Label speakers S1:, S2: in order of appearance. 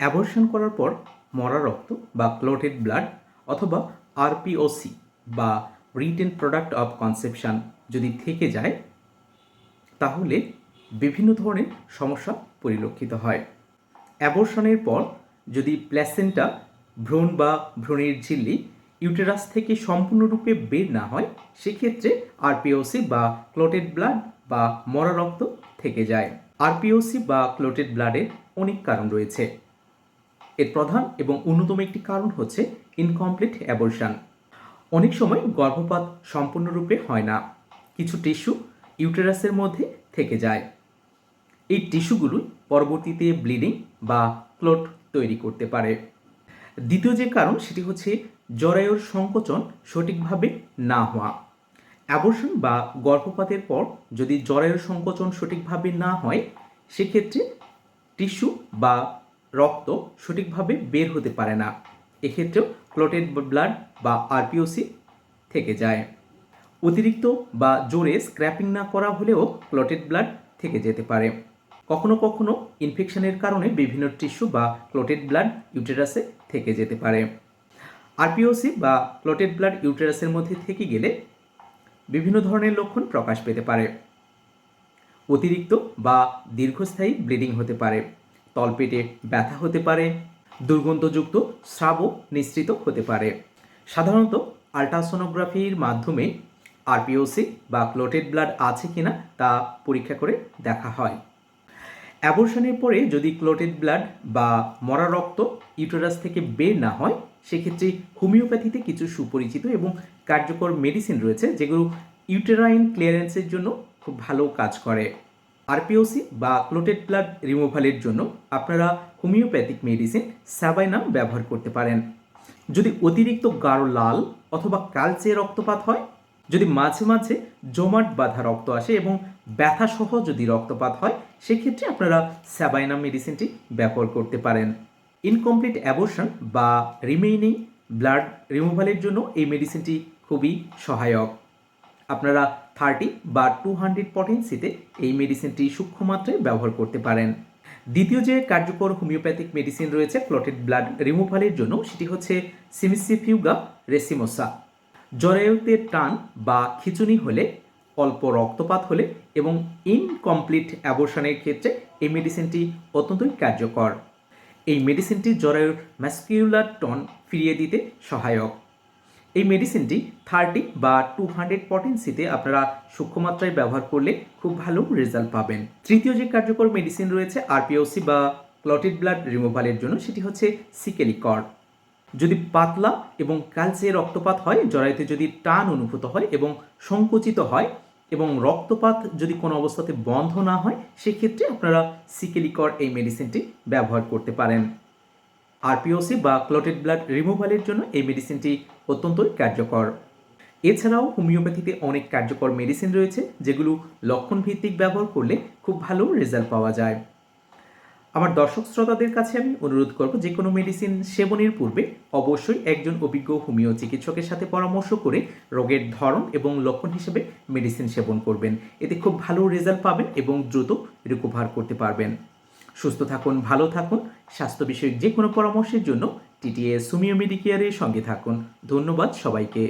S1: Abortion করার পর মরা রক্ত বা ক্লোটেড ব্লাড অথবা আরপিওসি বা রিটেন প্রোডাক্ট অফ কনসেপশন যদি থেকে যায়, তাহলে বিভিন্ন ধরনের সমস্যা পরিলক্ষিত হয়। অ্যাবর্শনের পর যদি প্ল্যাসেন্টা ভ্রূণ বা ভ্রূণের ঝিল্লি ইউটেরাস থেকে সম্পূর্ণরূপে বের না হয়, সেক্ষেত্রে আরপিওসি বা ক্লোটেড ব্লাড বা মরা রক্ত থেকে যায়। আরপিওসি বা ক্লোটেড ব্লাডের অনেক কারণ রয়েছে। এর প্রধান এবং অন্যতম একটি কারণ হচ্ছে ইনকমপ্লিট অ্যাবর্শন অনেক সময় গর্ভপাত সম্পূর্ণরূপে হয় না। কিছু টিস্যু ইউটেরাসের মধ্যে থেকে যায়। এই টিস্যুগুলোই পরবর্তীতে ব্লিডিং বা ক্লোট তৈরি করতে পারে। দ্বিতীয় যে কারণ, সেটি হচ্ছে জরায়ুর সংকোচন সঠিকভাবে না হওয়া। অ্যাবর্শন বা গর্ভপাতের পর যদি জরায়ুর সংকোচন সঠিকভাবে না হয়, সেক্ষেত্রে টিস্যু বা রক্ত সঠিকভাবে বের হতে পারে না। এক্ষেত্রেও ক্লোটেড ব্লাড বা আরপিওসি থেকে যায়। অতিরিক্ত বা জোরে স্ক্র্যাপিং না করা হলেও ক্লোটেড ব্লাড থেকে যেতে পারে। কখনো কখনো ইনফেকশনের কারণে বিভিন্ন টিস্যু বা ক্লোটেড ব্লাড ইউটেরাসে থেকে যেতে পারে। আরপিওসি বা ক্লোটেড ব্লাড ইউটেরাসের মধ্যে থেকে গেলে বিভিন্ন ধরনের লক্ষণ প্রকাশ পেতে পারে। অতিরিক্ত বা দীর্ঘস্থায়ী ব্লিডিং হতে পারে। তলপেটে ব্যথা হতে পারে, দুর্গন্ধযুক্ত স্রাবও নিঃসৃত হতে পারে। সাধারণত আল্ট্রাসোনোগ্রাফির মাধ্যমে আরপিওসি বা ক্লোটেড ব্লাড আছে কিনা তা পরীক্ষা করে দেখা হয়। অ্যাবর্শনের পরে যদি ক্লোটেড ব্লাড বা মরা রক্ত ইউটেরাস থেকে বের না হয়, সেক্ষেত্রে হোমিওপ্যাথিতে কিছু সুপরিচিত এবং কার্যকর মেডিসিন রয়েছে যেগুলো ইউটেরাইন ক্লিয়ারেন্সের জন্য খুব ভালো কাজ করে। আরপিওসি বা ক্লোটেড ব্লাড রিমুভালের জন্য আপনারা হোমিওপ্যাথিক মেডিসিন স্যাবাইনাম ব্যবহার করতে পারেন। যদি অতিরিক্ত গাঢ় লাল অথবা কালচে রক্তপাত হয়, যদি মাঝে মাঝে জমাট বাঁধা রক্ত আসে এবং ব্যথাসহ যদি রক্তপাত হয়, সেক্ষেত্রে আপনারা স্যাবাইনাম মেডিসিনটি ব্যবহার করতে পারেন। ইনকমপ্লিট অ্যাবর্শন বা রিমেইনিং ব্লাড রিমুভালের জন্য এই মেডিসিনটি খুবই সহায়ক। আপনারা থার্টি বা টু হান্ড্রেড পটেন্সিতে এই মেডিসিনটি সূক্ষ্ম মাত্রায় ব্যবহার করতে পারেন। দ্বিতীয় যে কার্যকর হোমিওপ্যাথিক মেডিসিন রয়েছে ক্লটেড ব্লাড রিমুভালের জন্য, সেটি হচ্ছে সিমিসিফিউগা রেসিমোসা। জরায়ুতে টান বা খিচুনি হলে, অল্প রক্তপাত হলে এবং ইনকমপ্লিট অ্যাবর্শনের ক্ষেত্রে এই মেডিসিনটি অত্যন্তই কার্যকর। এই মেডিসিনটি জরায়ুর ম্যাসকিউলার টন ফিরিয়ে দিতে সহায়ক। এই মেডিসিনটি থার্টি বা টু হান্ড্রেড পটেন্সিতে আপনারা সূক্ষ্মমাত্রায় ব্যবহার করলে খুব ভালো রেজাল্ট পাবেন। তৃতীয় যে কার্যকর মেডিসিন রয়েছে আরপিওসি বা ক্লটেড ব্লাড রিমুভালের জন্য, সেটি হচ্ছে সিকেলিকর্ড যদি পাতলা এবং কালচে রক্তপাত হয়, জরায়ুতে যদি টান অনুভূত হয় এবং সংকুচিত হয় এবং রক্তপাত যদি কোনো অবস্থাতে বন্ধ না হয়, সেক্ষেত্রে আপনারা সিকেলিকর এই মেডিসিনটি ব্যবহার করতে পারেন। আরপিওসি বা ক্লটেড ব্লাড রিমুভালের জন্য এই মেডিসিনটি অত্যন্তই কার্যকর। এছাড়াও হোমিওপ্যাথিতে অনেক কার্যকর মেডিসিন রয়েছে, যেগুলো লক্ষণ ভিত্তিক ব্যবহার করলে খুব ভালো রেজাল্ট পাওয়া যায়। আমার দর্শক শ্রোতাদের কাছে আমি অনুরোধ করব, যে কোনো মেডিসিন সেবনের পূর্বে অবশ্যই একজন অভিজ্ঞ হোমিও চিকিৎসকের সাথে পরামর্শ করে রোগের ধরন এবং লক্ষণ হিসেবে মেডিসিন সেবন করবেন। এতে খুব ভালো রেজাল্ট পাবেন এবং দ্রুত রিকভার করতে পারবেন। সুস্থ থাকুন, ভালো থাকুন। স্বাস্থ্য বিষয়ক যে কোনো পরামর্শের জন্য টিটিএস সুমিও মেডিকেয়ারের সঙ্গে থাকুন। ধন্যবাদ সবাইকে।